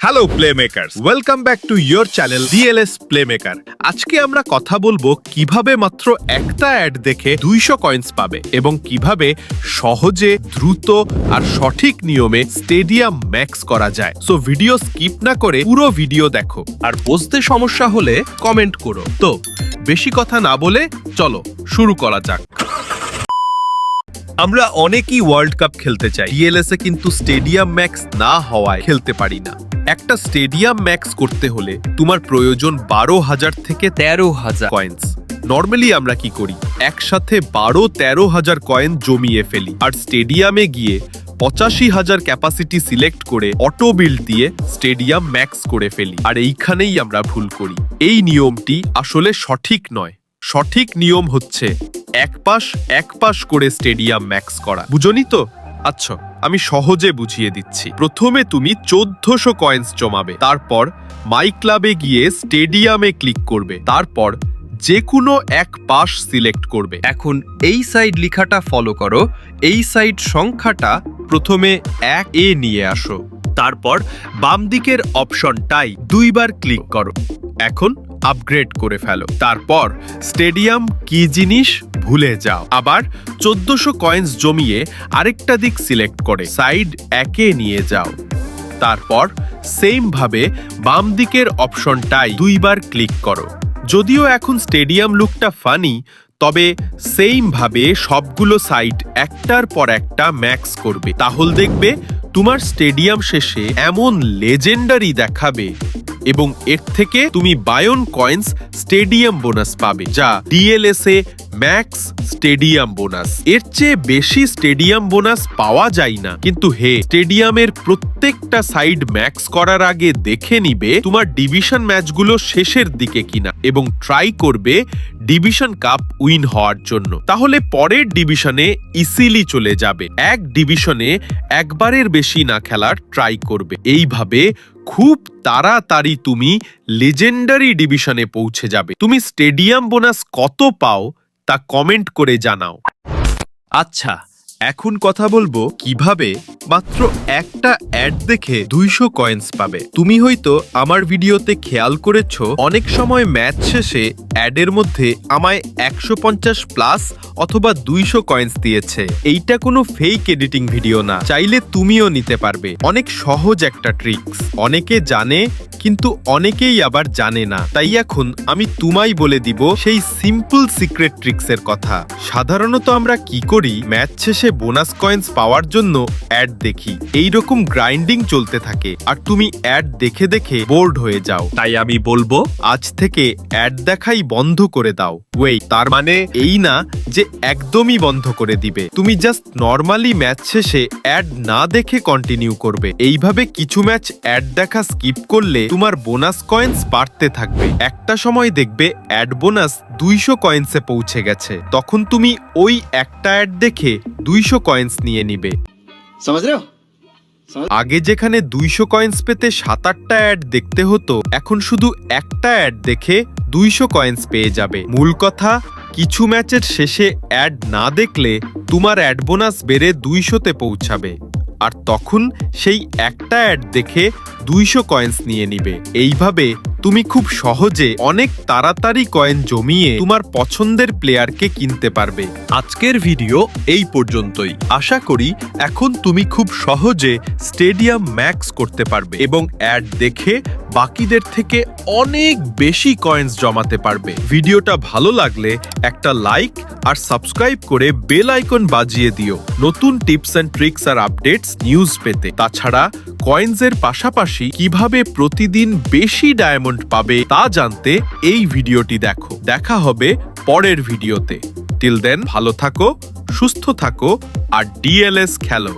Hello playmakers welcome back to your channel DLS playmaker আজকে আমরা কথা বলব কীভাবে মাত্র একটা অ্যাড দেখে দুইশো কয়েন্স পাবে এবং কীভাবে সহজে, দ্রুত আর সঠিক নিয়মে স্টেডিয়াম ম্যাক্স করা যায়। সো ভিডিও স্কিপ না করে পুরো ভিডিও দেখো। আর বুঝতে সমস্যা হলে কমেন্ট করো। তো, বেশি কথা না বলে চলো, শুরু করা যাক। আমরা অনেকেই ওয়ার্ল্ড কাপ খেলতে চাই। ডিএলএস এ কিন্তু স্টেডিয়াম ম্যাক্স না হওয়ায় খেলতে পারি না। একটা স্টেডিয়াম ম্যাক্স করতে হলে তোমার প্রয়োজন বারো হাজার থেকে তেরো হাজার কয়েন্স নর্মালি আমরা কি করি? একসাথে বারো, তেরো হাজার কয়েন জমিয়ে ফেলি। আর স্টেডিয়ামে গিয়ে পঁচাশি হাজার ক্যাপাসিটি সিলেক্ট করে অটো বিল্ড দিয়ে স্টেডিয়াম ম্যাক্স করে ফেলি। আর এইখানেই আমরা ভুল করি। এই নিয়মটি আসলে সঠিক নয়। সঠিক নিয়ম হচ্ছে এক পাশ এক পাশ করে স্টেডিয়াম ম্যাক্স করা। বুঝনি তো? আচ্ছা আমি সহজে বুঝিয়ে দিচ্ছি। প্রথমে তুমি চোদ্দশো কয়েন্স জমাবে, তারপর মাই ক্লাবে গিয়ে স্টেডিয়ামে ক্লিক করবে, তারপর যে কোনো এক পাশ সিলেক্ট করবে। এখন এই সাইড লেখাটা ফলো করো, এই সাইড সংখ্যাটা প্রথমে এক এ নিয়ে আসো, তারপর বাম দিকের অপশনটাই দুইবার ক্লিক করো। এখন আপগ্রেড করে ফেলো। তারপর স্টেডিয়াম কি জিনিস ভুলে যাও। আবার চোদ্দশো কয়েন্স জমিয়ে আরেকটা দিক সিলেক্ট করে সাইড একে নিয়ে যাও। তারপর সেম ভাবে বাম দিকের অপশনটাই দুইবার ক্লিক করো। যদিও এখন স্টেডিয়াম লুকটা ফানি তবে সেম ভাবে সবগুলো সাইট একটার পর একটা ম্যাক্স করবে। তাহলে দেখবে তোমার স্টেডিয়াম শেষে এমন লেজেন্ডারি দেখাবে। এবং এর থেকে তুমি বায়ন কয়েন্স স্টেডিয়াম বোনাস পাবে, যা ডিএলএস এ ম্যাক্স স্টেডিয়াম বোনাস। এর চেয়ে বেশি স্টেডিয়াম বোনাস পাওয়া যায় না। কিন্তু হে, স্টেডিয়ামের প্রত্যেকটা সাইড ম্যাক্স করার আগে দেখে নিবে তোমার ডিভিশন ম্যাচগুলো শেষের দিকে কিনা এবং ট্রাই করবে ডিভিশন কাপ উইন হওয়ার জন্য। তাহলে পরের ডিভিশনে ইসিলি চলে যাবে। এক ডিভিশনে একবারের বেশি না খেলার ট্রাই করবে। এইভাবে খুব তাড়াতাড়ি তুমি লেজেন্ডারি ডিভিশনে পৌঁছে যাবে। তুমি স্টেডিয়াম বোনাস কত পাও তা কমেন্ট করে জানাও। আচ্ছা এখন কথা বলব কীভাবে মাত্র একটা অ্যাড দেখে দুইশো কয়েন্স পাবে। তুমি হয়তো আমার ভিডিওতে খেয়াল করেছ, অনেক সময় ম্যাচ শেষে অ্যাডের মধ্যে আমায় একশো পঞ্চাশ প্লাস অথবা দুইশো কয়েন্স দিয়েছে। এইটা কোনো ফেক এডিটিং ভিডিও না, চাইলে তুমিও নিতে পারবে। অনেক সহজ একটা ট্রিক্স অনেকে জানে, কিন্তু অনেকেই আবার জানে না। তাই এখন আমি তোমায় বলে দিব সেই সিম্পল সিক্রেট ট্রিক্সের কথা। সাধারণত আমরা কি করি? ম্যাচ শেষে বোনাস কয়েন্স পাওয়ার জন্য অ্যাড দেখি। এই রকম গ্রাইন্ডিং চলতে থাকে আর তুমি অ্যাড দেখে দেখে বোর্ড হয়ে যাও। তাই আমি বলব আজ থেকে অ্যাড দেখাই বন্ধ করে দাও। ওয়েই তার মানে এই না যে একদমই বন্ধ করে দিবে। তুমি জাস্ট নর্মালি ম্যাচ শেষে অ্যাড না দেখে কন্টিনিউ করবে। এইভাবে কিছু ম্যাচ অ্যাড দেখা স্কিপ করলে তোমার বোনাস কয়েন্স বাড়তে থাকবে। একটা সময় দেখবে অ্যাড বোনাস দুইশো কয়েন্সে পৌঁছে গেছে। তখন তুমি ওই একটা অ্যাড দেখে দুইশো কয়েন্স নিয়ে নিবে। আগে যেখানে দুইশো কয়েন্স পেতে সাত আটটা অ্যাড দেখতে হতো এখন শুধু একটা অ্যাড দেখে দুইশো কয়েন্স পেয়ে যাবে। মূল কথা কিছু ম্যাচের শেষে অ্যাড না দেখলে তোমার অ্যাড বোনাস বেড়ে দুইশোতে পৌঁছাবে। আর তখন সেই একটা অ্যাড দেখে দুইশো কয়েন্স নিয়ে নিবে। এইভাবে তুমি খুব সহজে অনেক তাড়াতাড়ি কয়েন জমিয়ে তোমার পছন্দের প্লেয়ারকে কিনতে পারবে। আজকের ভিডিও এই পর্যন্তই। আশা করি এখন তুমি খুব সহজে স্টেডিয়াম ম্যাক্স করতে পারবে এবং অ্যাড দেখে বাকিদের থেকে অনেক বেশি কয়েন্স জমাতে পারবে। ভিডিওটা ভালো লাগলে একটা লাইক আর সাবস্ক্রাইব করে বেল আইকন বাজিয়ে দিও। নতুন টিপস অ্যান্ড ট্রিক্স আর আপডেটস নিউজ পেতে। তাছাড়া কয়েন্সের পাশাপাশি কীভাবে প্রতিদিন বেশি ডায়মন্ড পাবে তা জানতে এই ভিডিওটি দেখো। দেখা হবে পরের ভিডিওতে। টিল দেন ভালো থাকো, সুস্থ থাকো, আর ডিএলএস খেলো।